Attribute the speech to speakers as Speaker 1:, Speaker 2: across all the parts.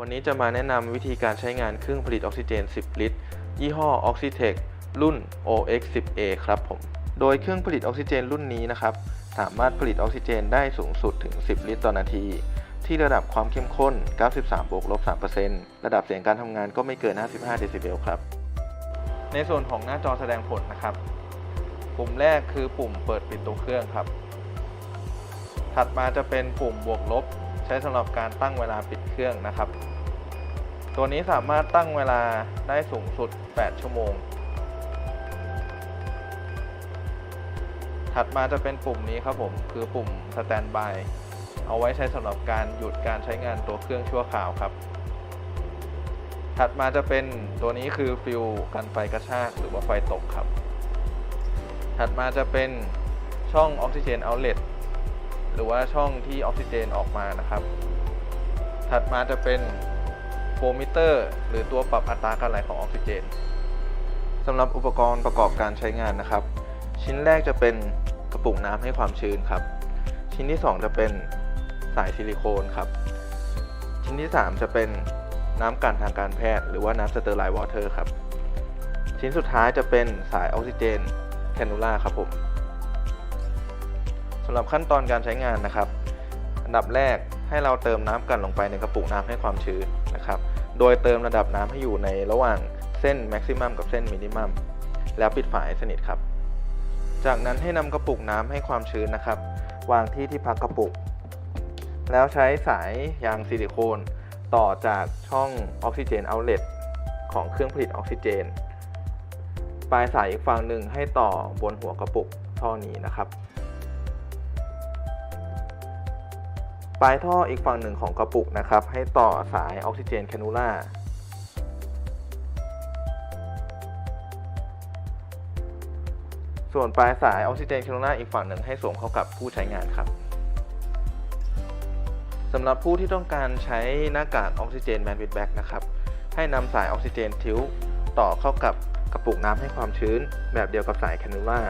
Speaker 1: วันนี้จะมาแนะนำวิธีการใช้งานเครื่องผลิตออกซิเจน 10 ลิตร ยี่ห้อ Oxitec รุ่น OX10A ครับผม โดยเครื่องผลิตออกซิเจนรุ่นนี้นะครับ สามารถผลิตออกซิเจนได้สูงสุดถึง 10 ลิตรต่อนาที ที่ระดับความเข้มข้น 93บวกลบ3%ระดับเสียงการทำงานก็ไม่เกิน 55 เดซิเบลครับ ในส่วนของหน้าจอแสดงผลนะครับ ปุ่มแรกคือปุ่มเปิดปิดตัวเครื่องครับ ถัดมาจะเป็นปุ่มบวกลบ ใช้สำหรับการตั้งเวลาปิดเครื่องนะครับ ตัวนี้สามารถตั้งเวลาได้สูงสุด 8 ชั่วโมง ถัดมาจะเป็นปุ่มนี้ครับผมคือปุ่ม Standby เอาไว้ใช้สำหรับการหยุดการใช้งานตัวเครื่องชั่วคราวครับ ถัดมาจะเป็นตัวนี้คือฟิลกันไฟกระชากหรือว่าไฟตกครับ ถัดมาจะเป็นช่องออกซิเจนเอาเล t หรือว่าช่องที่ออกซิเจนออกมานะครับ ถัดมาจะเป็นโฟมิเตอร์หรือตัวปรับอัตราการไหลของออกซิเจนสำหรับอุปกรณ์ประกอบการใช้งานนะครับ ชิ้นแรกจะเป็นกระปุกน้ำให้ความชื้นครับ ชิ้นที่ 2 จะเป็นสายซิลิโคนครับ ชิ้นที่ 3 จะเป็นน้ำกันทางการแพทย์ หรือว่าน้ำสเตอร์ไลน์วอเตอร์ครับ ชิ้นสุดท้ายจะเป็นสายออกซิเจนแคนูล่าครับผม สำหรับขั้นตอนการใช้งานนะครับ อันดับแรกให้เราเติมน้ำกันลงไปในกระปุกน้ำให้ความชื้นนะครับ โดยเติมระดับน้ำให้อยู่ในระหว่างเส้นแม็กซิมัมกับเส้นมินิมัมแล้วปิดฝาให้สนิทครับ จากนั้นให้นำกระปุกน้ำให้ความชื้นนะครับ วางที่ที่พักกระปุก แล้วใช้สายยางซิลิโคนต่อจากช่องออกซิเจนเอาเล t ของเครื่องผลิตออกซิเจน ปลายสายอีกฝั่งหนึ่งให้ต่อบนหัวกระปุกท่อนี้นะครับ ปลายท่ออีกฝั่งหนึ่งของกระปุกนะครับ ให้ต่อสายออกซิเจนแคนูล่าส่วนปลายสายออกซิเจนแคนูล่าอีกฝั่งหนึ่งให้สวมเข้ากับผู้ใช้งานครับสำหรับผู้ที่ต้องการใช้หน้ากากออกซิเจนแมนวิดแบ็กนะครับ ให้นำสายออกซิเจนทิวต่อเข้ากับกระปุกน้ำให้ความชื้น แบบเดียวกับสายแคนูล่า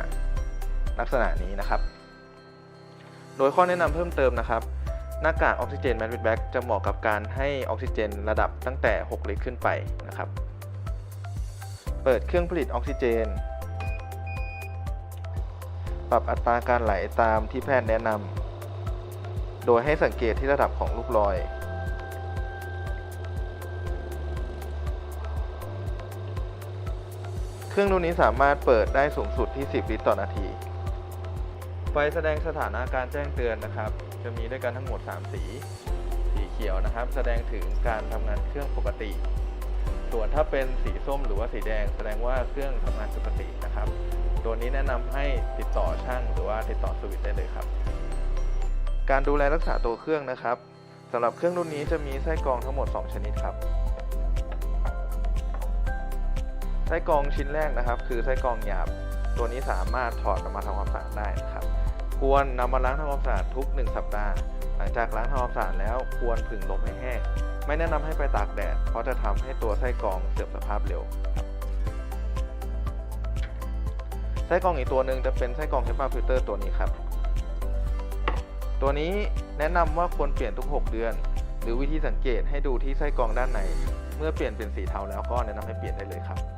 Speaker 1: ลักษณะนี้นะครับ โดยข้อแนะนำเพิ่มเติมนะครับ หน้ากากออกซิเจนแมนวิดแบ็กจะเหมาะกับการให้ออกซิเจนระดับตั้งแต่ 6 ลิตรขึ้นไปนะครับ เปิดเครื่องผลิตออกซิเจน ปรับอัตราการไหลตามที่แพทย์แนะนำ โดยให้สังเกตที่ระดับของลูกลอย เครื่องรุ่นนี้สามารถเปิดได้สูงสุดที่ 10 ลิตรต่อนาที ฟแสดงสถานะการแจ้งเตือนนะครับ จะมีด้วยกันทั้งหมด 3 สี สีเขียวนะครับ แสดงถึงการทำงานเครื่องปกติ ส่วนถ้าเป็นสีส้มหรือว่าสีแดง แสดงว่าเครื่องทำงานปกตินะครับ ตัวนี้แนะนำให้ติดต่อช่างหรือว่าติดต่อสวิตช์ได้เลยครับ การดูแลรักษาตัวเครื่องนะครับสำหรับเครื่องรุ่นนี้จะมีไส้กรองทั้งหมด 2 ชนิดครับไส้กรองชิ้นแรกนะครับ คือไส้กรองหยาบ ตัวนี้สามารถถอดออกมาทำความสะอาดได้นะครับ ควรนำมาล้างทำความสะอาดทุก 1 สัปดาห์ หลังจากล้างทำความสะอาดแล้วควรผึ่งลมให้แห้ง ไม่แนะนำให้ไปตากแดด เพราะจะทำให้ตัวไส้กรองเสื่อมสภาพเร็ว ไส้กรองอีกตัวหนึ่งจะเป็นไส้กรองเฮปาฟิลเตอร์ตัวนี้ครับ ตัวนี้แนะนำว่าควรเปลี่ยนทุก 6 เดือน หรือวิธีสังเกตให้ดูที่ไส้กรองด้านใน เมื่อเปลี่ยนเป็นสีเทาแล้วก็แนะนำให้เปลี่ยนได้เลยครับ